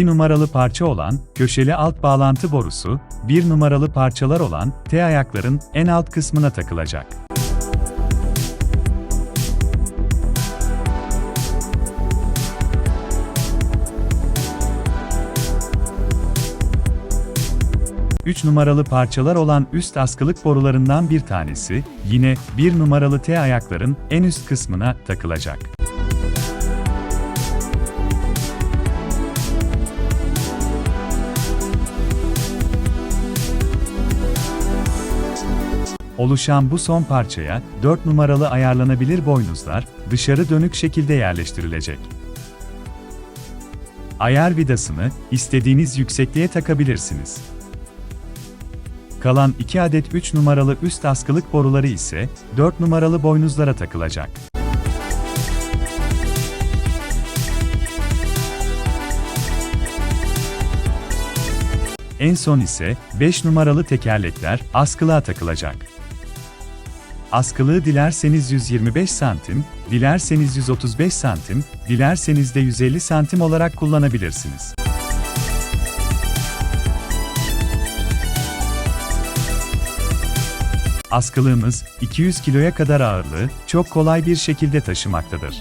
2 numaralı parça olan köşeli alt bağlantı borusu, 1 numaralı parçalar olan T ayakların en alt kısmına takılacak. Üç numaralı parçalar olan üst askılık borularından bir tanesi, yine bir numaralı T ayakların en üst kısmına takılacak. Oluşan bu son parçaya 4 numaralı ayarlanabilir boynuzlar dışarı dönük şekilde yerleştirilecek. Ayar vidasını istediğiniz yüksekliğe takabilirsiniz. Kalan 2 adet 3 numaralı üst askılık boruları ise 4 numaralı boynuzlara takılacak. En son ise 5 numaralı tekerlekler askılığa takılacak. Askılığı dilerseniz 125 santim, dilerseniz 135 santim, dilerseniz de 150 santim olarak kullanabilirsiniz. Askılığımız 200 kiloya kadar ağırlığı çok kolay bir şekilde taşımaktadır.